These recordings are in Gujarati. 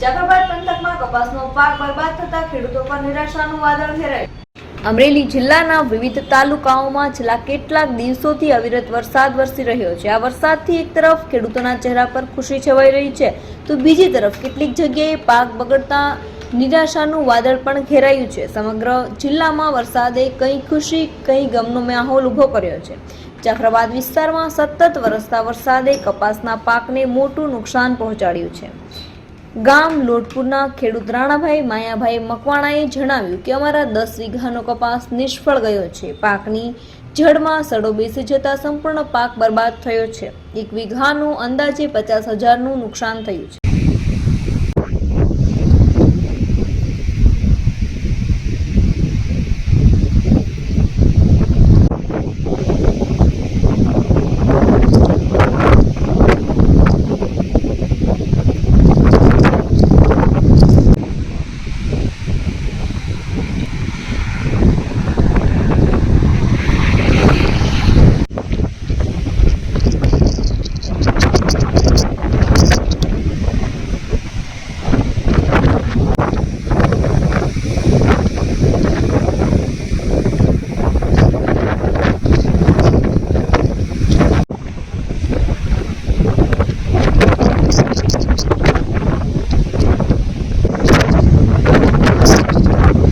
જાફરાબાદ પંથકમાં કપાસનો પાક બરબાદ થતા ખેડૂતો પર નિરાશાનું વાદળ ઘેરાયું. અમરેલી જિલ્લાના વિવિધ તાલુકાઓમાં છેલ્લા કેટલાક દિવસોથી અવિરત વરસાદ વરસી રહ્યો છે. આ વરસાદથી એક તરફ ખેડૂતોના ચહેરા પર ખુશી છવાઈ રહી છે, તો બીજી તરફ કેટલીક જગ્યાએ પાક બગડતા નિરાશાનું વાદળ પણ ઘેરાયું છે. સમગ્ર જિલ્લામાં વરસાદે કંઈ ખુશી, કંઈ ગમનો માહોલ ઊભો કર્યો છે. જાફરાબાદ વિસ્તારમાં સતત વરસતા વરસાદે કપાસના પાકને મોટું નુકસાન પહોંચાડ્યું છે. ગામ લોટપુરના ખેડૂત રાણાભાઈ માયાભાઈ મકવાણાએ જણાવ્યું કે અમારા દસ વીઘાનો કપાસ નિષ્ફળ ગયો છે. પાકની જડમાં સડો બેસી જતા સંપૂર્ણ પાક બરબાદ થયો છે. એક વીઘાનું અંદાજે પચાસ હજારનું નુકસાન થયું છે.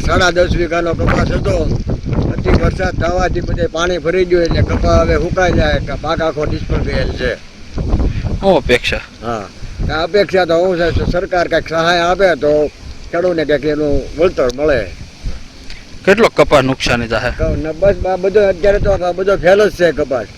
સાડા દસ વીઘાનો કપાસ હતો. અતિ વરસાદ થવાથી બધે પાણી ભરી ગયું એટલે કપાસ હવે સુકાઈ જાય કે પાક આખો નિષ્ફળ ગયેલ છે. હું અપેક્ષા? હા. અપેક્ષા તો હું છે સરકાર કંઈક સહાય આપે તો ખેડૂતને કંઈક એનું વળતર મળે. કેટલો કપાસ નુકસાની થાય બસ બધો અત્યારે તો બધો ફેલ જ છે કપાસ.